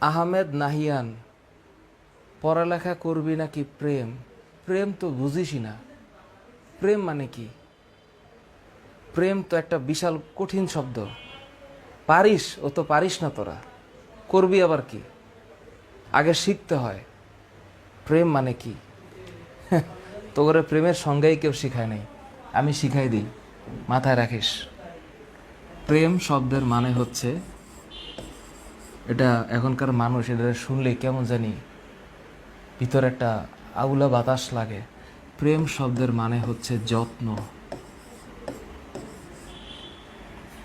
আহমেদ নাহিয়ান, পড়ালেখা করবি নাকি প্রেম? প্রেম তো বুঝিসই না। প্রেম মানে কি? প্রেম তো একটা বিশাল কঠিন শব্দ। পারিস ও তো পারিস না তোরা। করবি আবার কি? আগে শিখতে হয়। প্রেম মানে কি? তোরে প্রেমের সঙ্গেই কেউ শিখায় নাই। আমি শিখাই দিই। মাথায় রাখিস। প্রেম শব্দের মানে হচ্ছে এটা এখনকার মানুষ, এটা শুনলে কেমন জানি ভিতরে একটা আউলা বাতাস লাগে। প্রেম শব্দের মানে হচ্ছে যত্ন।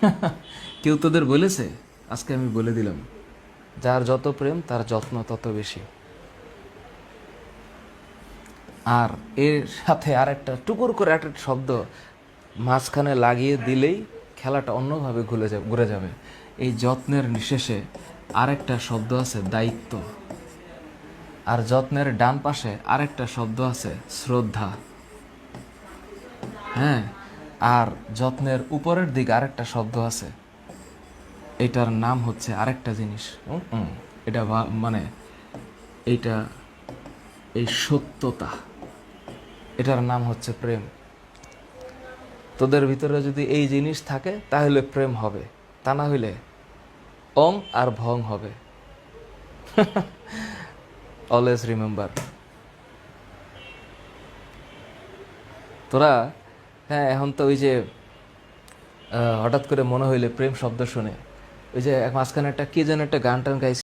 কেউ তোদের বলেছে? আজকে আমি বলে দিলাম। যার যত প্রেম, তার যত্ন তত বেশি। আর এর সাথে আর একটা টুকুর করে একটা শব্দ মাঝখানে লাগিয়ে দিলেই খেলাটা অন্যভাবে ঘুরে যাবে ঘুরে যাবে। এই যত্নের শেষে আরেকটা শব্দ আছে দায়িত্ব। আর যত্নের ডান পাশে আরেকটা শব্দ আছে শ্রদ্ধা। হ্যাঁ আর যত্নের উপরের দিকে আরেকটা শব্দ আছে। এটার নাম হচ্ছে আরেকটা জিনিস। এটা মানে এইটা, এই সত্যতা। এটার নাম হচ্ছে প্রেম। তোদের ভিতরে যদি এই জিনিস থাকে, তাহলে প্রেম হবে। তা না হইলে অং আর ভং হবে। অলওয়েজ রিমেম্বার তোরা হ্যাঁ এখন তো ওই যে হঠাৎ করে মনে হইলে প্রেম শব্দ শুনে। ওই যে মাঝখানে একটা, কি যেন একটা গান টান গাইছে।